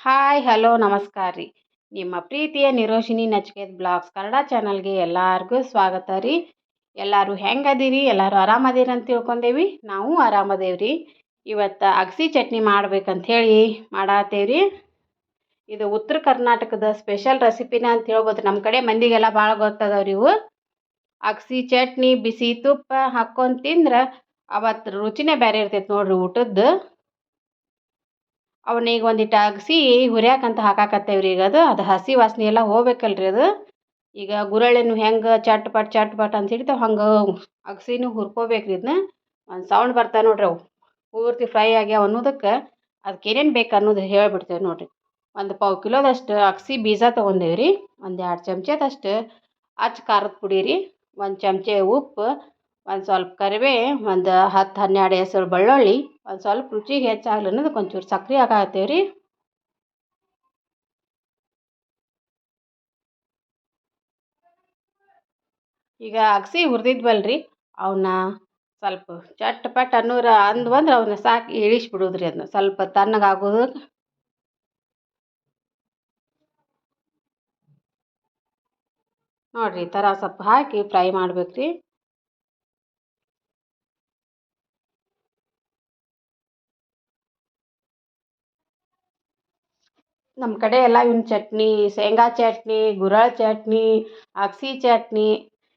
Hi, hello, ನಮಸ್ಕಾರ ರೀ. ನಿಮ್ಮ ಪ್ರೀತಿಯ ನಿರೋಶಿನಿ ನಚಿಕೇತ್ ಬ್ಲಾಗ್ಸ್ ಕನ್ನಡ ಚಾನಲ್ಗೆ ಎಲ್ಲರಿಗೂ ಸ್ವಾಗತ ರೀ. ಎಲ್ಲರೂ ಹೆಂಗದಿರಿ ಎಲ್ಲರೂ ಆರಾಮದಿರಿ ಅಂತ ತಿಳ್ಕೊಂಡೇವಿ. ನಾವು ಆರಾಮದೇವ್ರಿ ಇವತ್ತು ಅಗಸಿ ಚಟ್ನಿ ಮಾಡ್ಬೇಕಂತ ಹೇಳಿ ಮಾಡತ್ತೇವ್ರಿ ಇದು ಉತ್ತರ ಕರ್ನಾಟಕದ ಸ್ಪೆಷಲ್ ರೆಸಿಪಿನ ಅಂತ ಹೇಳ್ಬೋದು. ನಮ್ಮ ಕಡೆ ಮಂದಿಗೆಲ್ಲ ಭಾಳ ಗೊತ್ತದವ್ರಿ ಇವು. ಅಗಸಿ ಚಟ್ನಿ, ಬಿಸಿ ತುಪ್ಪ ಹಾಕ್ಕೊಂಡು ತಿಂದ್ರೆ ಅವತ್ತು ರುಚಿನೇ ಬೇರೆ ಇರ್ತೈತೆ ನೋಡಿರಿ ಊಟದ್ದು. ಅವನ್ನ ಈಗ ಒಂದಿಟ್ಟು ಅಗಸಿ ಹುರಿಯಾಕಂತ ಹಾಕಾಕತ್ತೇವ್ರಿ ಈಗ ಅದು. ಅದು ಹಸಿ ವಾಸನೆ ಎಲ್ಲ ಹೋಗ್ಬೇಕಲ್ರಿ ಅದು. ಈಗ ಗುರಳಿನ ಹೆಂಗೆ ಚಟ್ ಪಟ್ ಚಟ್ ಪಟ್ ಅಂತ ಹಿಡಿತಾವೆ ಹಂಗೆ ಅಗಸಿನೂ ಹುರ್ಕೋಬೇಕ್ರಿ ಇದನ್ನ ಒಂದು ಸೌಂಡ್ ಬರ್ತಾವೆ ನೋಡ್ರಿ ಅವು. ಪೂರ್ತಿ ಫ್ರೈ ಆಗ್ಯಾವ ಅನ್ನೋದಕ್ಕೆ ಅದಕ್ಕೆ ಏನೇನು ಬೇಕು ಅನ್ನೋದು ಹೇಳ್ಬಿಡ್ತೇವೆ ನೋಡಿರಿ. ಒಂದು ಪಾವು ಕಿಲೋದಷ್ಟು ಅಗಸಿ ಬೀಜ ತೊಗೊಂಡೇವ್ರಿ. ಒಂದು ಎರಡು ಚಮಚದಷ್ಟು ಅಚ್ಚ ಖಾರದ ಪುಡಿ ರೀ. ಒಂದು ಚಮಚೆ ಉಪ್ಪು ಒಂದು ಸ್ವಲ್ಪ ಕರಿಬೇ ಒಂದು ಹತ್ತು ಹನ್ನೆರಡು ಹೆಸರು ಬೆಳ್ಳುಳ್ಳಿ, ಒಂದು ಸ್ವಲ್ಪ ರುಚಿಗೆ ಹೆಚ್ಚಾಗಲಿ ಅನ್ನೋದಕ್ಕೆ ಒಂಚೂರು ಸಕ್ರೆ ಹಾಕಾಕತ್ತೇವೆ ರೀ. ಈಗ ಅಗಸಿ ಹುರಿದಿದ್ವಲ್ರಿ ಅವನ್ನ ಸ್ವಲ್ಪ ಚಟ್ ಪಟ್ ಅನ್ನೂರ ಅಂದ್ವು ಅವನ್ನ ಸಾಕು ಇಳಿಸ್ಬಿಡೋದ್ರಿ ಅದನ್ನ ಸ್ವಲ್ಪ ತಣ್ಣಗಾಗೋದು ನೋಡಿರಿ, ಈ ಥರ ಸ್ವಲ್ಪ ಹಾಕಿ ಫ್ರೈ ಮಾಡ್ಬೇಕು ರೀ ನಮ್ಮ ಕಡೆ ಎಲ್ಲ ಇವ್ನ ಚಟ್ನಿ, ಶೇಂಗಾ ಚಟ್ನಿ ಗುರೆಳ್ ಚಟ್ನಿ, ಅಗ್ಸಿ ಚಟ್ನಿ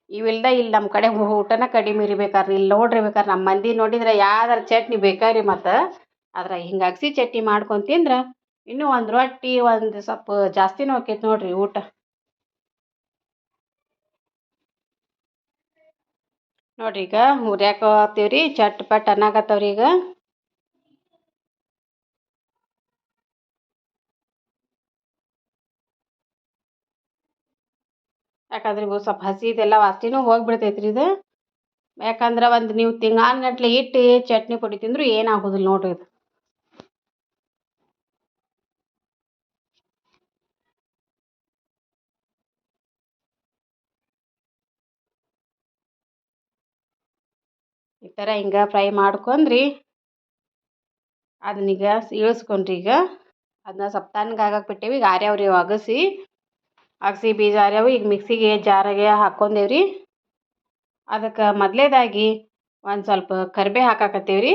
ಇವಿಲ್ದ ಇಲ್ಲಿ ನಮ್ಮ ಕಡೆ ಊಟನ ಕಡಿಮೆ ರೀ. ಇಲ್ಲಿ ನೋಡ್ರಿ ಬೇಕಾದ್ರೆ ನಮ್ಮ ಮಂದಿ ನೋಡಿದ್ರೆ ಯಾವ್ದಾರ ಚಟ್ನಿ ಬೇಕಾರಿ ಮತ್ತು. ಆದ್ರೆ ಹಿಂಗೆ ಅಗ್ಸಿ ಚಟ್ನಿ ಮಾಡ್ಕೊಂಡು ತಿಂದ್ರೆ ಇನ್ನೂ ಒಂದು ರೊಟ್ಟಿ, ಒಂದು ಸ್ವಲ್ಪ ಜಾಸ್ತಿನೂ ಆಕೈತೆ ನೋಡ್ರಿ ಊಟ. ನೋಡ್ರಿ ಈಗ ಹುರಿಯಾಕತ್ತೀವಿ ರೀ ಚಟ್ ಪಟ್ ಅನ್ನಕತ್ತವ್ರಿ ಈಗ. ಯಾಕಂದ್ರೆ ಇವು ಸ್ವಲ್ಪ ವಾಸನೆನೂ ಹೋಗ್ಬಿಡ್ತೈತೆ ರೀ ಇದು. ಯಾಕಂದ್ರೆ ಒಂದು ನೀವು ತಿಂಗಾನ್ಗಟ್ಲೆ ಇಟ್ಟು ಚಟ್ನಿ ಪುಡಿ ತಿಂದರೂ ಏನಾಗೋದಿಲ್ಲ ನೋಡ್ರಿ ಇದು. ಈ ಥರ ಹಿಂಗೆ ಫ್ರೈ ಮಾಡ್ಕೊಂಡ್ರಿ. ಅದನ್ನೀಗ ಇಳಿಸ್ಕೊಂಡ್ರಿ ಈಗ. ಅದನ್ನ ಸ್ವಲ್ಪ ತಣ್ಣಗಾಗಕ್ಕೆ ಬಿಟ್ಟೇವಿ. ಈಗ ಆರ್ಯಾವ್ರಿ ಅಗಸಿ ಅಗಸಿ ಬೀಜ ಆರ್ಯಾವು ಈಗ ಮಿಕ್ಸಿಗೆ ಜಾರಾಗೆ ಹಾಕ್ಕೊಂಡೇವ್ರಿ. ಅದಕ್ಕೆ ಮೊದಲೇದಾಗಿ ಒಂದು ಸ್ವಲ್ಪ ಕರಿಬೇ ಹಾಕಾಕತ್ತೀವಿ ರೀ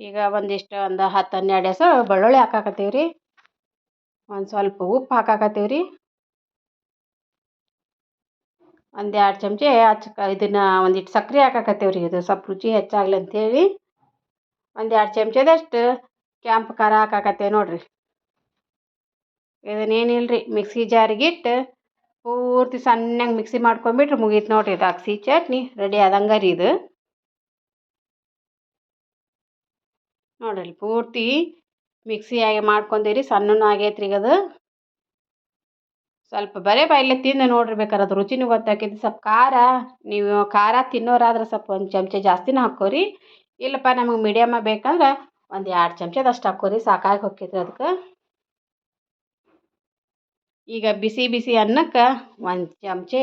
ಈಗ ಒಂದಿಷ್ಟು ಒಂದು ಹತ್ತು ಹನ್ನೆರಡು ಹೆಸರು ಬೆಳ್ಳುಳ್ಳಿ ಹಾಕಾಕತ್ತೀವಿ ರೀ ಒಂದು ಸ್ವಲ್ಪ ಉಪ್ಪು ಹಾಕಾಕತ್ತೀವಿ ರೀ ಒಂದು ಎರಡು ಚಮಚ ಹಚ್ಚ ಇದನ್ನು ಒಂದಿಟ್ಟು ಸಕ್ಕರೆ ರೀ ಇದು ಸ್ವಲ್ಪ ರುಚಿ ಹೆಚ್ಚಾಗಲಿ ಅಂಥೇಳಿ ಒಂದು ಎರಡು ಚಮಚದಷ್ಟು ಕೆಂಪು ಖಾರ ಹಾಕಾಕತ್ತೇವೆ ನೋಡಿರಿ. ಇದನ್ನೇನಿಲ್ಲ ರೀ ಮಿಕ್ಸಿ ಜಾರಿಗೆ ಇಟ್ಟು ಪೂರ್ತಿ ಸಣ್ಣಗೆ ಮಿಕ್ಸಿ ಮಾಡ್ಕೊಂಬಿಟ್ರೆ ಮುಗೀತು ನೋಡಿರಿ ಇದು ಅಕ್ಸಿ ಚಟ್ನಿ ರೆಡಿ ಆದಂಗೆ ರೀ ಇದು. ನೋಡ್ರಿ ಪೂರ್ತಿ ಮಿಕ್ಸಿಯಾಗಿ ಮಾಡ್ಕೊಂಡಿರಿ ಸಣ್ಣನೂ ಆಗೈತೆ ಈಗ ಅದು. ಸ್ವಲ್ಪ ಬರೇ ಬಾಯಿಲೆ ತಿಂದು ನೋಡ್ರಿ ಬೇಕಾರೆ ಅದು ರುಚಿನೂ ಗೊತ್ತಾಕೈತಿ. ಸ್ವಲ್ಪ ಖಾರ, ನೀವು ಖಾರ ತಿನ್ನೋರಾದ್ರೆ ಸ್ವಲ್ಪ ಒಂದು ಚಮಚ ಜಾಸ್ತಿನೂ ಹಾಕೋರಿ. ಇಲ್ಲಪ್ಪ ನಮಗೆ ಮೀಡಿಯಮ ಬೇಕಂದ್ರೆ ಒಂದು ಎರಡು ಚಮಚದಷ್ಟು ಹಾಕೋರಿ ಸಾಕಾಗಿ ಹೊಕ್ಕೈತ್ರಿ ಅದಕ್ಕೆ ಈಗ ಬಿಸಿ ಬಿಸಿ ಅನ್ನಕ್ಕೆ ಒಂದು ಚಮಚೆ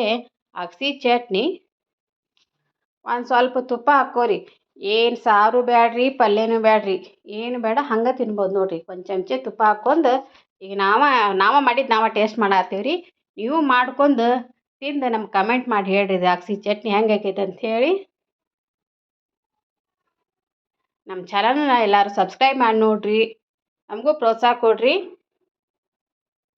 ಅಗಸಿ ಚಟ್ನಿ, ಒಂದು ಸ್ವಲ್ಪ ತುಪ್ಪ ಹಾಕೋರಿ ಏನು ಸಾರು ಬ್ಯಾಡ್ರಿ, ಪಲ್ಯನೂ ಬ್ಯಾಡ್ರಿ, ಏನು ಬೇಡ ಹಂಗೆ ತಿನ್ಬೋದು ನೋಡಿರಿ. ಒಂದು ಚಮಚೆ ತುಪ್ಪ ಹಾಕ್ಕೊಂಡು ಈಗ ನಾವ ನಾವ ಮಾಡಿದ್ದು ನಾವ ಟೇಸ್ಟ್ ಮಾಡತ್ತೀವಿ ರೀ ನೀವು ಮಾಡ್ಕೊಂಡು ತಿಂದು ನಮ್ಗೆ ಕಮೆಂಟ್ ಮಾಡಿ ಹೇಳ್ರಿ ಇದು ಅಗಸಿ ಚಟ್ನಿ ಹೆಂಗೆ ಆಕೈತೆ ಹೇಳಿ. ನಮ್ಮ ಚಾನಲ್ನ ಎಲ್ಲರೂ ಸಬ್ಸ್ಕ್ರೈಬ್ ಮಾಡಿ ನೋಡಿರಿ. ನಮಗೂ ಪ್ರೋತ್ಸಾಹ ಕೊಡಿರಿ.